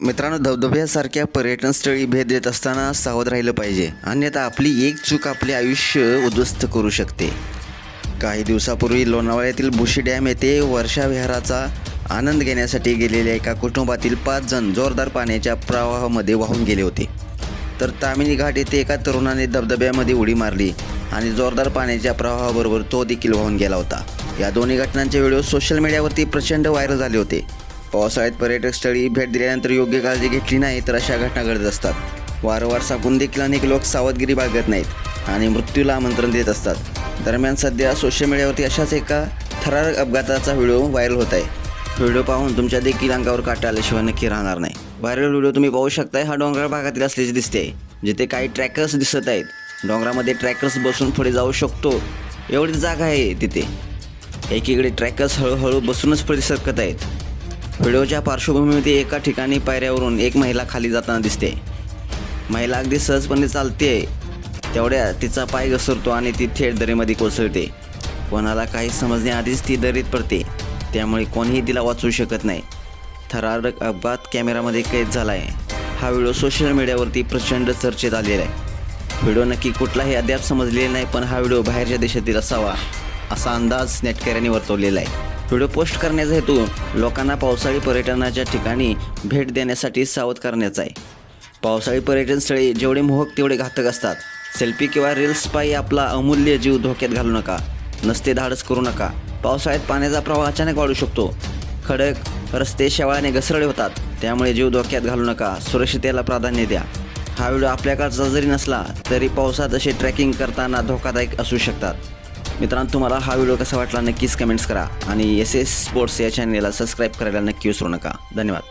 मित्रांनो धबधब्यासारख्या पर्यटनस्थळी भेट देत असताना सावध राहिलं पाहिजे. अन्यथा आपली एक चूक आपले आयुष्य उद्ध्वस्त करू शकते. काही दिवसापूर्वी लोणावळ्यातील भुशी डॅम येथे वर्षा विहाराचा आनंद घेण्यासाठी गेलेल्या एका कुटुंबातील पाच जण जोरदार पाण्याच्या प्रवाहामध्ये वाहून गेले होते. तर तामिनी घाट येथे एका तरुणाने धबधब्यामध्ये उडी मारली आणि जोरदार पाण्याच्या प्रवाहाबरोबर तो देखील वाहून गेला होता. या दोन्ही घटनांचे व्हिडिओ सोशल मीडियावरती प्रचंड व्हायरल झाले होते. पावसाळ्यात पर्यटक स्थळी भेट दिल्यानंतर योग्य काळजी घेतली नाही तर अशा घटना घडत असतात. वारंवार सांगून देखील अनेक लोक सावधगिरी बाळगत नाहीत आणि मृत्यूला आमंत्रण देत असतात. दरम्यान सध्या सोशल मीडियावरती अशाच एका थरारक अपघाताचा व्हिडिओ व्हायरल होत आहे. व्हिडिओ पाहून तुमच्या देखील अंगावर काटा आल्याशिवाय नक्की राहणार नाही. व्हायरल व्हिडिओ तुम्ही पाहू शकताय. हा डोंगराळ भागातील असल्याचे दिसते. जिथे काही ट्रॅकर्स दिसत आहेत. डोंगरामध्ये ट्रॅकर्स बसून पुढे जाऊ शकतो. एवढी जागा आहे तिथे. एकीकडे ट्रॅकर्स हळूहळू बसूनच पुढे सरकत आहेत. व्हिडिओच्या पार्श्वभूमीमध्ये एका ठिकाणी पायऱ्यावरून एक महिला खाली जाताना दिसते. महिला अगदी सहजपणे चालते. तेवढ्या तिचा पाय घसरतो आणि ती थेट दरीमध्ये कोसळते. कोणाला काही समजण्याआधीच ती दरीत पडते. त्यामुळे कोणीही तिला वाचवू शकत नाही. थरारक अपघात कॅमेरामध्ये कैद झाला आहे हा व्हिडिओ सोशल मीडियावरती प्रचंड चर्चेत आलेला आहे. व्हिडिओ नक्की कुठलाही अद्याप समजलेला नाही पण हा व्हिडिओ बाहेरच्या देशातील असावा असा अंदाज नेटकऱ्यांनी वर्तवलेला आहे. व्हिडिओ पोस्ट करण्याचा हेतू लोकांना पावसाळी पर्यटनाच्या ठिकाणी भेट देण्यासाठी सावध करण्याचा आहे. पावसाळी पर्यटनस्थळी जेवढे मोहक तेवढे घातक असतात. सेल्फी किंवा रील्स पायी आपला अमूल्य जीव धोक्यात घालू नका. नसते धाडस करू नका. पावसाळ्यात पाण्याचा प्रवाह अचानक वाढू शकतो. खडक रस्ते शेवाळाने घसरडे होतात. त्यामुळे जीव धोक्यात घालू नका. सुरक्षितेला प्राधान्य द्या. हा व्हिडिओ आपल्याकडचा जरी नसला तरी पावसात असे ट्रॅकिंग करताना धोकादायक असू शकतात. मित्रांनो तुम्हाला हा व्हिडिओ कसा वाटला नक्कीच कमेंट्स करा. आणि एस एस स्पोर्ट्स या चॅनेलला सबस्क्राईब करायला नक्की विसरू नका. धन्यवाद.